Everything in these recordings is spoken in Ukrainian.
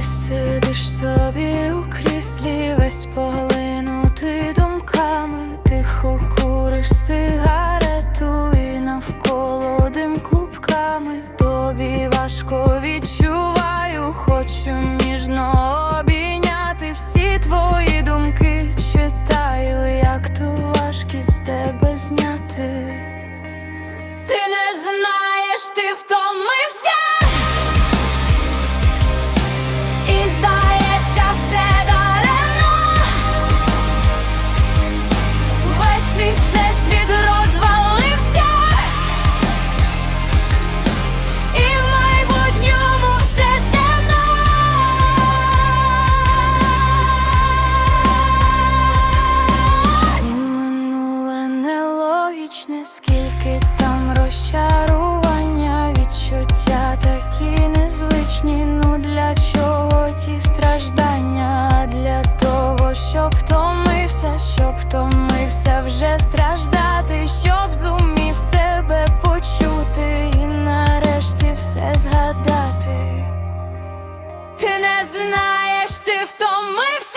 Ти сидиш собі у кріслі, весь поглинути думками, тихо куриш сигарету і навколо дим клубками. Тобі важко відчуваю, хочу ніжно обійняти всі твої думки. Читаю, як ту важкість з тебе зняти. Ти не знаєш, ти втомився. Знаєш, ти втомився.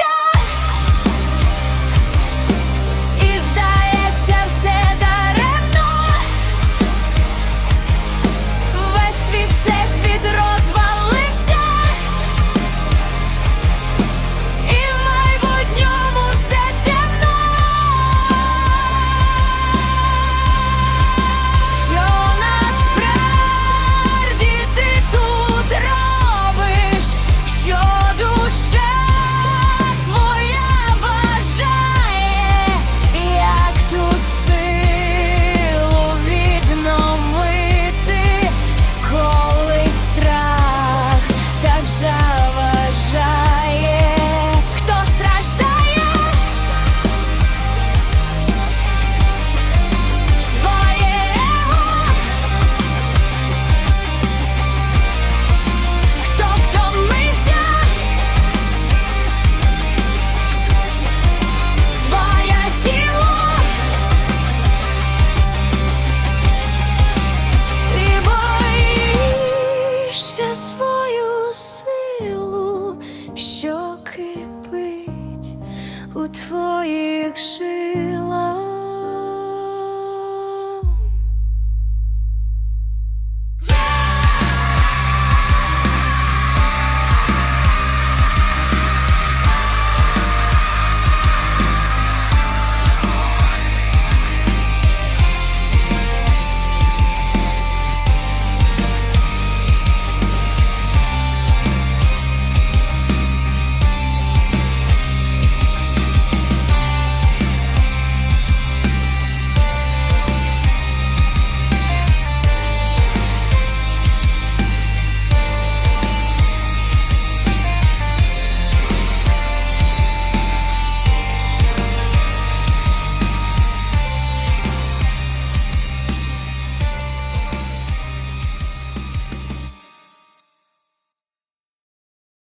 у твоїх житті.